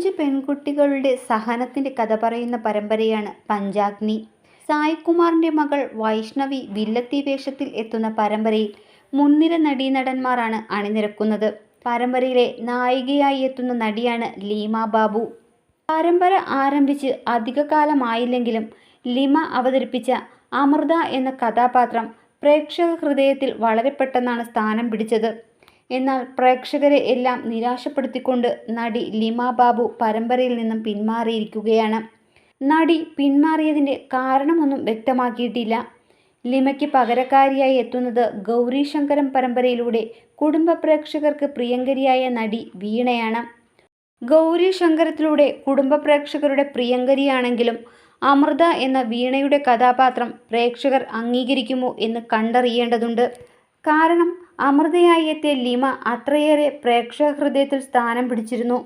അഞ്ച് പെൺകുട്ടികളുടെ സഹനത്തിന്റെ കഥ പറയുന്ന പരമ്പരയാണ് പഞ്ചാഗ്നി. സായികുമാറിന്റെ മകൾ വൈഷ്ണവി വില്ലത്തി വേഷത്തിൽ എത്തുന്ന പരമ്പരയിൽ മുൻനിര നടീനടന്മാരാണ് അണിനിരക്കുന്നത്. പരമ്പരയിലെ നായികയായി എത്തുന്ന നടിയാണ് ലീമ ബാബു. പരമ്പര ആരംഭിച്ച് അധികകാലമായില്ലെങ്കിലും ലിമ അവതരിപ്പിച്ച അമൃത എന്ന കഥാപാത്രം പ്രേക്ഷക ഹൃദയത്തിൽ വളരെ പെട്ടെന്നാണ് സ്ഥാനം പിടിച്ചത്. എന്നാൽ പ്രേക്ഷകരെ എല്ലാം നിരാശപ്പെടുത്തിക്കൊണ്ട് നടി ലിമ ബാബു പരമ്പരയിൽ നിന്നും പിന്മാറിയിരിക്കുകയാണ്. നടി പിന്മാറിയതിന്റെ കാരണമൊന്നും വ്യക്തമാക്കിയിട്ടില്ല. ലിമയ്ക്ക് പകരക്കാരിയായി എത്തുന്നത് ഗൗരി ശങ്കരം പരമ്പരയിലൂടെ കുടുംബ പ്രേക്ഷകർക്ക് പ്രിയങ്കരിയായ നടി വീണയാണ്. ഗൗരി ശങ്കരത്തിലൂടെ കുടുംബ പ്രേക്ഷകരുടെ പ്രിയങ്കരിയാണെങ്കിലും അമൃത എന്ന വീണയുടെ കഥാപാത്രം പ്രേക്ഷകർ അംഗീകരിക്കുമോ എന്ന് കണ്ടറിയേണ്ടതുണ്ട്. കാരണം അമൃതയായി എത്തിയ ലിമ അത്രയേറെ പ്രേക്ഷക ഹൃദയത്തിൽ സ്ഥാനം പിടിച്ചിരുന്നു.